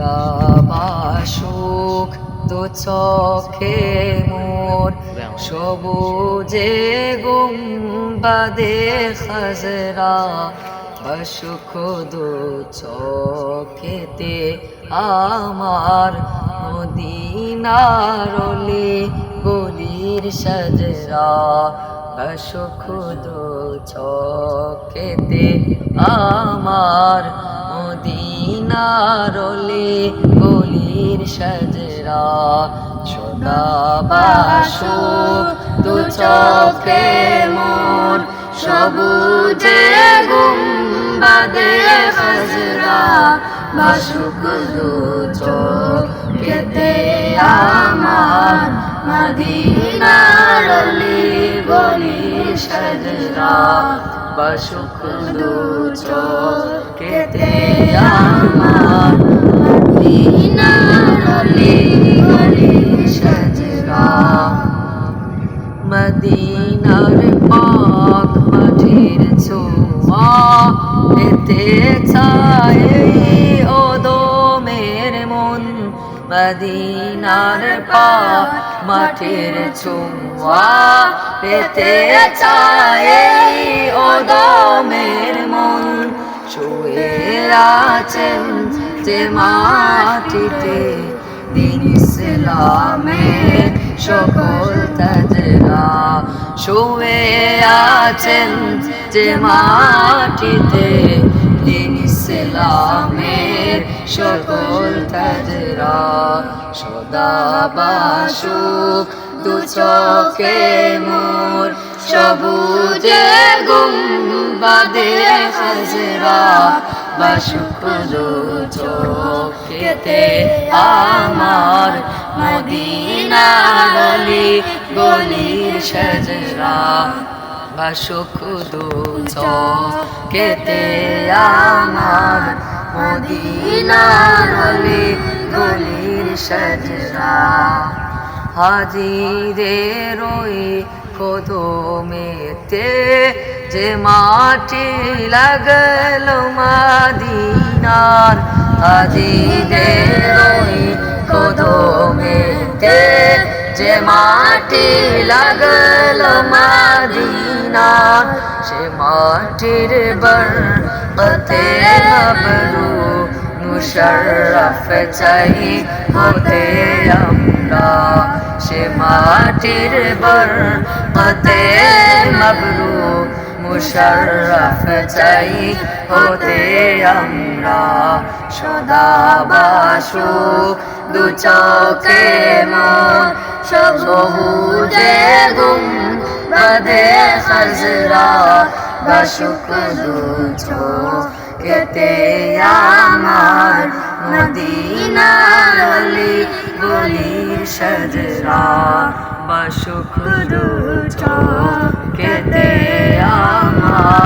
সদাবাসুক দু চোখে মোর সবুজে গুম্বাদে খাজরা অসুখ দু চোখেতে আমার মদিনারলে গলির সাজরা অসুখ দু চোখেতে আমার মদিনারলে গলির সাজরা সদাবাসুক দু চোখে মোর সবুজে গুম্বাদে হাজরা। বাসুক দু চোখেতে আমার মদিনার অলি গলি সাজরা। বাসুক কেতে আমার মদিনার পাক মাঠের ছোয়া এতে চায় মদিনার পা মাটির ছোঁয়া পেতে চায় ও দোমের মন। শুয়ে আছেন যে মাটিতে দিন ইসলামের সকল তাজরা। শুয়ে আছেন যে মাটিতে দিন ইসলামের সকল তাজরা সদা বাসুক, দু চোখে মোর সবুজে গুম্বাদে হাজরা। বাসুক দু চোখেতে আমার মদিনার গলি গলির সাজরা। বাসুক দু চোখেতে আমার মদিনার গলি গলির সাজরা। হাজিদের ওই কদমেতে যে মাটি লাগল মাদিনার হাজিদের ওই কদমেতে যে মাটি লাগল মাদিনার। সে মাটির বর পতে আবরু মুশারফ চাই হতে আমরা। সে মাটির বর পতে মবরু মুশারফ চাই হতে আমরা সদা বাসুক দু চোখে মন সবুজে গুম বাদে খাজরা বাসুক দু চোখেতে আমার মদিনার অলি গলির সাজরা। বাসুক দু চোখ Ah.